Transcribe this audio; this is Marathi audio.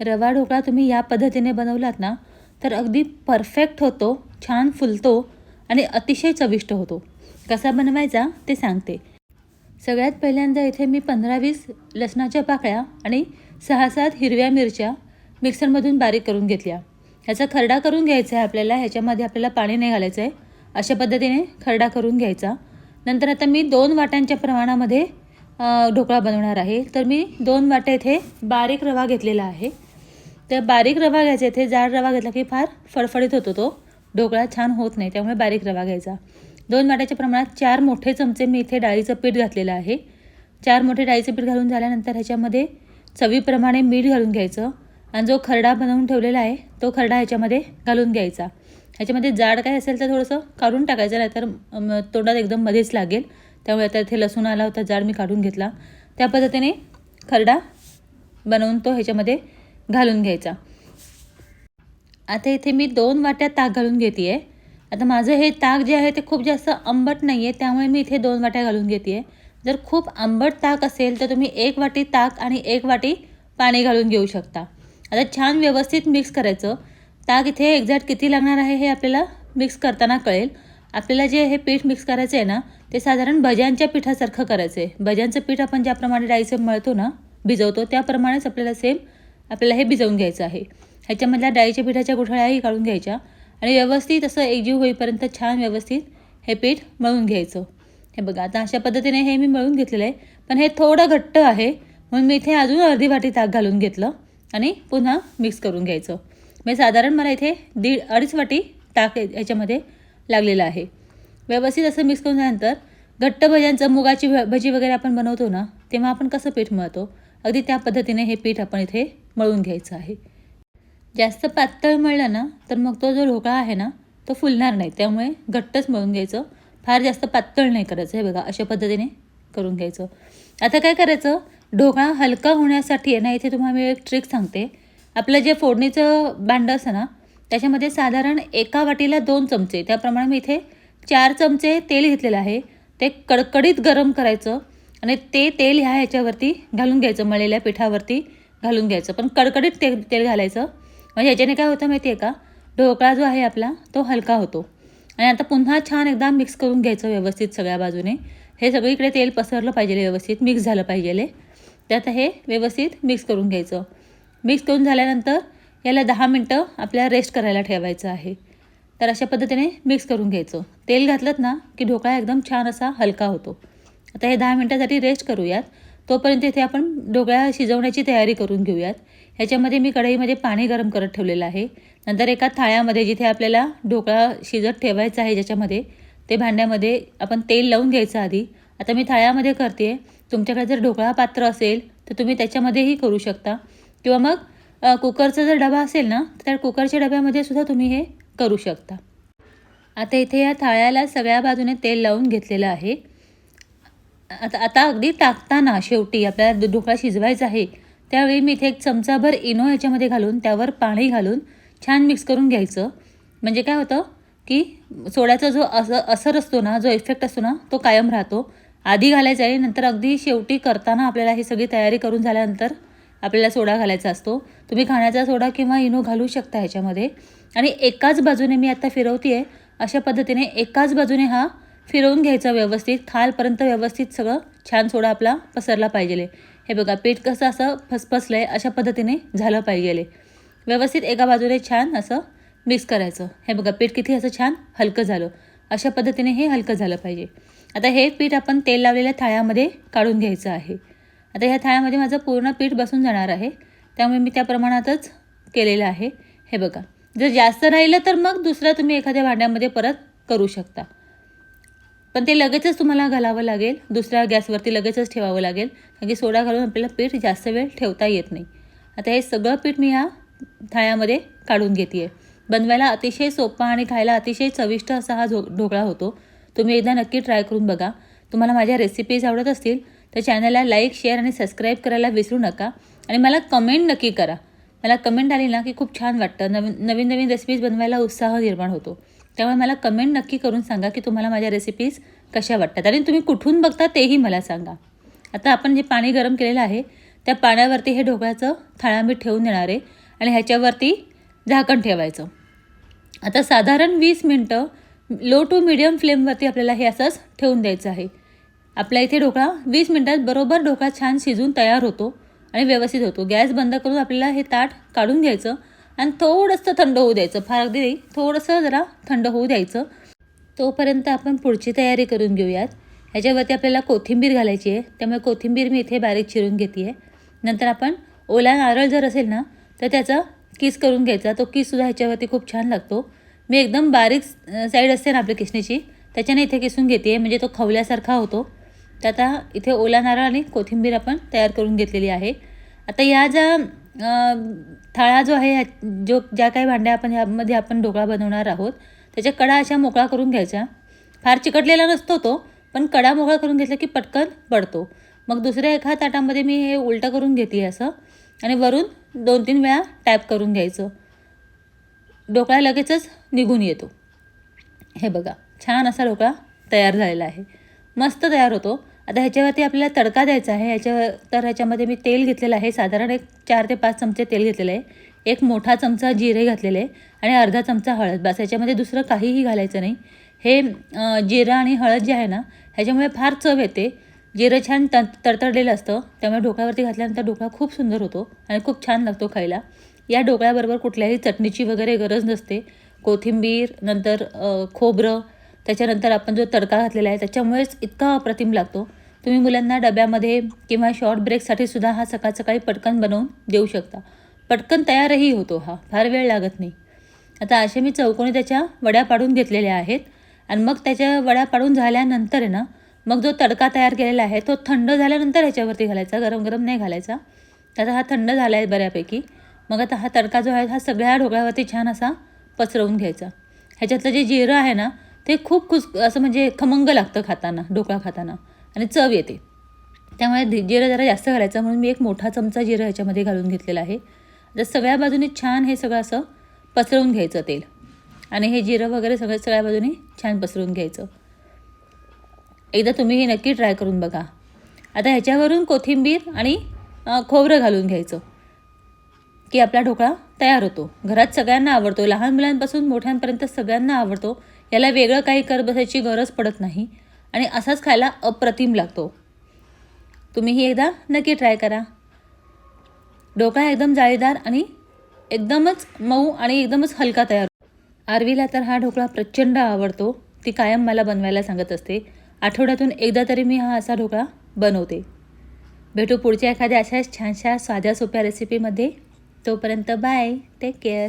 रवा ढोकळा तुम्ही या पद्धतीने बनवलात ना तर अगदी परफेक्ट होतो छान फुलतो आणि अतिशय चविष्ट होतो. कसा बनवायचा ते सांगते. सगळ्यात पहिल्यांदा इथे मी पंधरा वीस लसणाच्या पाकळ्या आणि सहा सात हिरव्या मिरच्या मिक्सरमधून बारीक करून घेतल्या. ह्याचा खरडा करून घ्यायचा आहे आपल्याला ह्याच्यामध्ये आपल्याला पाणी नाही घालायचं आहे. अशा पद्धतीने खरडा करून घ्यायचा. नंतर आता मी दोन वाट्यांच्या प्रमाणामध्ये ढोकळा बनवणार आहे. तर मी दोन वाट्या इथे बारीक रवा घेतलेला आहे. तर बारीक रवा घ्यायचा. इथे जाड रवा घेतला की फार फडफडीत होतो तो. ढोकळा छान होत नाही त्यामुळे बारीक रवा घ्यायचा. दोन वाट्याच्या प्रमाणात चार मोठे चमचे मी इथे डाळीचं पीठ घातलेलं आहे. चार मोठे डाळीचं पीठ घालून झाल्यानंतर ह्याच्यामध्ये चवीप्रमाणे मीठ घालून घ्यायचं. आणि जो खरडा बनवून ठेवलेला आहे तो खरडा ह्याच्यामध्ये घालून घ्यायचा. ह्याच्यामध्ये जाड काय असेल तर थोडंसं काढून टाकायचं नाहीतर तोंडात एकदम मध्येच लागेल. त्यामुळे आता इथे लसूण आला होता जाड मी काढून घेतला. त्या पद्धतीने खरडा बनवून तो ह्याच्यामध्ये घालून घ्यायचा. आता इथे मी दोन वाट्या ताक घालून घेते आहे आता माझं हे ताक जे आहे ते खूप जास्त आंबट नाही आहे त्यामुळे मी इथे दोन वाट्या घालून घेते आहे जर खूप आंबट ताक असेल तर तुम्ही एक वाटी ताक आणि एक वाटी पाणी घालून घेऊ शकता. आता छान व्यवस्थित मिक्स करायचं. ताक इथे एक्झॅक्ट किती लागणार आहे हे आपल्याला मिक्स करताना कळेल. आपल्याला जे हे पीठ मिक्स करायचं आहे ना ते साधारण भज्यांच्या पिठासारखं करायचं आहे भज्यांचं पीठ आपण ज्याप्रमाणे डाळीचं मळतो ना भिजवतो त्याप्रमाणेच आपल्याला सेम आपल्याला हे भिजवून घ्यायचं आहे. ह्याच्यामधल्या डाळीच्या पिठाच्या गुठळ्याही काढून घ्यायच्या आणि व्यवस्थित असं एकजीव होईपर्यंत छान व्यवस्थित हे पीठ मळून घ्यायचं. हे बघा आता अशा पद्धतीने हे मी मळून घेतलेलं आहे. पण हे थोडं घट्ट आहे म्हणून मी इथे अजून अर्धी वाटी ताक घालून घेतलं आणि पुन्हा मिक्स करून घ्यायचं. म्हणजे साधारण मला इथे दीड अडीच वाटी ताक याच्यामध्ये लागलेलं आहे. व्यवस्थित असं मिक्स करून झाल्यानंतर घट्ट भज्यांचं मुगाची भ- भजी वगैरे आपण बनवतो ना तेव्हा आपण कसं पीठ मळतो? अगदी त्या पद्धतीने हे पीठ आपण इथे मळून घ्यायचं आहे. जास्त पातळ मळलं ना तर मग तो जो ढोकळा आहे ना तो फुलणार नाही. त्यामुळे घट्टच मळून घ्यायचं. फार जास्त पातळ नाही करायचं हे बघा अशा पद्धतीने करून घ्यायचं. आता काय करायचं? ढोकळा हलका होण्यासाठी आहे ना इथे तुम्हाला मी एक ट्रिक सांगते. आपलं जे फोडणीचं भांडं असतं ना त्याच्यामध्ये साधारण एका वाटीला दोन चमचे त्याप्रमाणे मी इथे चार चमचे तेल घेतलेलं आहे. ते कडकडीत गरम करायचं आणि ते तेल ह्या ह्याच्यावरती घालून घ्यायचं मळलेल्या पिठावरती. घालून घ्यायचं. पण कडकडीत तेल तेल घालायचं. म्हणजे याच्याने काय होतं माहिती आहे का? ढोकळा जो आहे आपला तो हलका होतो. आणि आता पुन्हा छान एकदा मिक्स करून घ्यायचं व्यवस्थित सगळ्या बाजूने. हे सगळीकडे तेल पसरलं पाहिजे व्यवस्थित मिक्स झालं पाहिजे. त्यात हे व्यवस्थित मिक्स करून घ्यायचं. मिक्स करून झाल्यानंतर याला दहा मिनटं आपल्याला रेस्ट करायला ठेवायचं आहे. तर अशा पद्धतीने मिक्स करून घ्यायचं. तेल घातलं ना की ढोकळा एकदम छान असा हलका होतो. आता हे दहा मिनटासाठी रेस्ट करूयात. तोपर्यंत इथे आपण ढोकळा शिजवण्याची तयारी करून घेऊयात. ह्याच्यामध्ये मी कढईमध्ये पाणी गरम करत ठेवलेलं आहे. नंतर एका थाळ्यामध्ये जिथे आपल्याला ढोकळा शिजत ठेवायचा आहे ज्याच्यामध्ये ते भांड्यामध्ये आपण तेल लावून घ्यायचं आधी. आता मी थाळ्यामध्ये करते तुमच्याकडे जर ढोकळा पात्र असेल तर तुम्ही त्याच्यामध्येही करू शकता. किंवा मग कुकरचा जर डबा असेल ना तर त्या कुकरच्या डब्यामध्ये सुद्धा तुम्ही हे करू शकता. आता इथे या थाळ्याला सगळ्या बाजूने तेल लावून घेतलेलं आहे. आता आता अगदी टाकताना शेवटी आपल्याला ढोकळा शिजवायचा आहे त्यावेळी मी इथे एक चमचाभर इनो याच्यामध्ये घालून त्यावर पाणी घालून छान मिक्स करून घ्यायचं. म्हणजे काय होतं की सोड्याचा जो असं असर असतो ना जो इफेक्ट असतो ना तो कायम राहतो. आधी घालायचा आहे नंतर अगदी शेवटी करताना आपल्याला ही सगळी तयारी करून झाल्यानंतर आपल्याला सोडा घालायचा असतो. तुम्ही खाण्याचा सोडा किंवा इनो घालू शकता ह्याच्यामध्ये आणि एकाच बाजूने मी आता फिरवते आहे अशा पद्धतीने एकाच बाजूने हा फिरवून घ्यायचं व्यवस्थित खालपर्यंत व्यवस्थित सगळं छान सोडा आपला पसरला पाहिजे. हे बघा पीठ कसं असं फसफसलं आहे अशा पद्धतीने झालं पाहिजे. व्यवस्थित एका बाजूने छान असं मिक्स करायचं. हे बघा पीठ किती असं छान हलकं झालं. अशा पद्धतीने हे हलकं झालं पाहिजे. आता हे पीठ आपण तेल लावलेल्या थाळ्यामध्ये काढून घ्यायचं आहे. आता ह्या थाळ्यामध्ये माझं पूर्ण पीठ बसून जाणार आहे. त्यामुळे मी त्या प्रमाणातच केलेलं आहे. हे बघा जर जास्त राहिलं तर मग दुसरा तुम्ही एखाद्या भांड्यामध्ये परत करू शकता. पण ते लगेचच तुम्हाला घालावं लागेल. दुसऱ्या गॅसवरती लगेचच ठेवावं लागेल. कारण की सोडा घालून आपल्याला पीठ जास्त वेळ ठेवता येत नाही. आता हे सगळं पीठ मी ह्या थाळ्यामध्ये काढून घेते आहे बनवायला अतिशय सोपा आणि खायला अतिशय चविष्ट असा हा झो ढोकळा होतो. तुम्ही एकदा नक्की ट्राय करून बघा. तुम्हाला माझ्या रेसिपीज आवडत असतील तर चॅनलला लाईक शेअर आणि सबस्क्राईब करायला विसरू नका. आणि मला कमेंट नक्की करा. मला कमेंट आली ना की खूप छान वाटतं. नवीन नवीन नवीन रेसिपीज बनवायला उत्साह निर्माण होतो. त्यामुळे मला कमेंट नक्की करून सांगा की तुम्हाला माझ्या रेसिपीज कशा वाटतात. आणि तुम्ही कुठून बघता तेही मला सांगा. आता आपण जे पाणी गरम केलेलं आहे त्या पाण्यावरती हे ढोकळ्याचं थाळा मी ठेवून देणार आहे आणि ह्याच्यावरती झाकण ठेवायचं. आता साधारण वीस मिनटं लो टू मिडियम फ्लेमवरती आपल्याला हे असंच ठेवून द्यायचं आहे. आपल्या इथे ढोकळा वीस मिनटात बरोबर ढोकळा छान शिजून तयार होतो आणि व्यवस्थित होतो. गॅस बंद करून आपल्याला हे ताट काढून घ्यायचं. आणि थोडंसं थंड होऊ द्यायचं. फार अगदी नाही थोडंसं जरा थंड होऊ द्यायचं. तोपर्यंत आपण पुढची तयारी करून घेऊयात. ह्याच्यावरती आपल्याला कोथिंबीर घालायची आहे. त्यामुळे कोथिंबीर मी इथे बारीक चिरून घेते आहे नंतर आपण ओला नारळ जर असेल ना तर त्याचा किस करून घ्यायचा. तो किससुद्धा ह्याच्यावरती खूप छान लागतो. मी एकदम बारीक साईड असते ना आपल्या किसणीची त्याच्याने इथे किसून घेते म्हणजे तो खवल्यासारखा होतो. तर आता इथे ओला नारळ आणि कोथिंबीर आपण तयार करून घेतलेली आहे. आता या ज्या थाळा जो आहे जो ज्या काही भांड्या आपण ह्यामध्ये आपण ढोकळा बनवणार आहोत त्याच्या कडा अशा मोकळा करून घ्यायच्या. फार चिकटलेला नसतो तो पण कडा मोकळा करून घेतला की पटकन पडतो मग दुसऱ्या एका ताटामध्ये मी हे उलटं करून घेते असं आणि वरून दोन तीन वेळा टॅप करून घ्यायचं. ढोकळा लगेचच निघून येतो. हे बघा छान असा ढोकळा तयार झालेला आहे. मस्त तयार होतो. आता ह्याच्यावरती आपल्याला तडका द्यायचा आहे. ह्याच्या तर ह्याच्यामध्ये मी तेल घेतलेलं आहे. साधारण एक चार ते पाच चमचे तेल घेतलेलं आहे. एक मोठा चमचा जिरे घातलेले आणि अर्धा चमचा हळद. बस ह्याच्यामध्ये दुसरं काहीही घालायचं नाही. हे जिरं आणि हळद जे आहे ना ह्याच्यामुळे फार चव येते. जिरं छान त तडतडलेलं असतं. त्यामुळे ढोकळ्यावरती घातल्यानंतर ढोकळा खूप सुंदर होतो आणि खूप छान लागतो खायला. या ढोकळ्याबरोबर कुठल्याही चटणीची वगैरे गरज नसते. कोथिंबीर नंतर खोबरं त्याच्यानंतर आपण जो तडका घातलेला आहे त्याच्यामुळेच इतका अप्रतिम लागतो. तुम्ही मुलांना डब्यामध्ये किंवा शॉर्ट ब्रेकसाठी सुद्धा हा सकाळ सकाळी पटकन बनवून देऊ शकता. पटकन तयारही होतो हा. फार वेळ लागत नाही. आता असे मी चौकोनी त्याच्या वड्या पाडून घेतलेल्या आहेत आणि मग त्याच्या वड्या पाडून झाल्यानंतर आहे ना मग जो तडका तयार केलेला आहे तो थंड झाल्यानंतर ह्याच्यावरती घालायचा गरम गरम नाही घालायचा. आता हा थंड झाला आहे बऱ्यापैकी. मग आता हा तडका जो आहे हा सगळ्या ढोकळ्यावरती छान असा पसरवून घ्यायचा. ह्याच्यातलं जे जिरं आहे ना ते खूप खुस असं म्हणजे खमंग लागतं खाताना ढोकळा खाताना. आणि चव येते. त्यामुळे जिरं जरा जास्त घालायचं म्हणून मी एक मोठा चमचा जिरं ह्याच्यामध्ये घालून घेतलेला आहे. तर सगळ्या बाजूने छान हे सगळं असं पसरवून घ्यायचं तेल. आणि हे जिरं वगैरे सगळं सगळ्या बाजूनी छान पसरवून घ्यायचं. एकदा तुम्ही हे नक्की ट्राय करून बघा. आता ह्याच्यावरून कोथिंबीर आणि खोबरं घालून घ्यायचं. की आपला ढोकळा तयार होतो. घरात सगळ्यांना आवडतो. लहान मुलांपासून मोठ्यांपर्यंत सगळ्यांना आवडतो. याला वेगळं काही कर बसायची गरज पडत नाही. आणि असाच खायला अप्रतिम लागतो. तुम्हीही एकदा नक्की ट्राय करा. ढोकळा एकदम जाळीदार आणि एकदमच मऊ आणि एकदमच हलका तयार आरवीला तर हा ढोकळा प्रचंड आवडतो. ती कायम मला बनवायला सांगत असते. आठवड्यातून एकदा तरी मी हा असा ढोकळा बनवते. भेटू पुढच्या एखाद्या अशाच छानशा साध्या सोप्या रेसिपीमध्ये तोपर्यंत बाय टेक केअर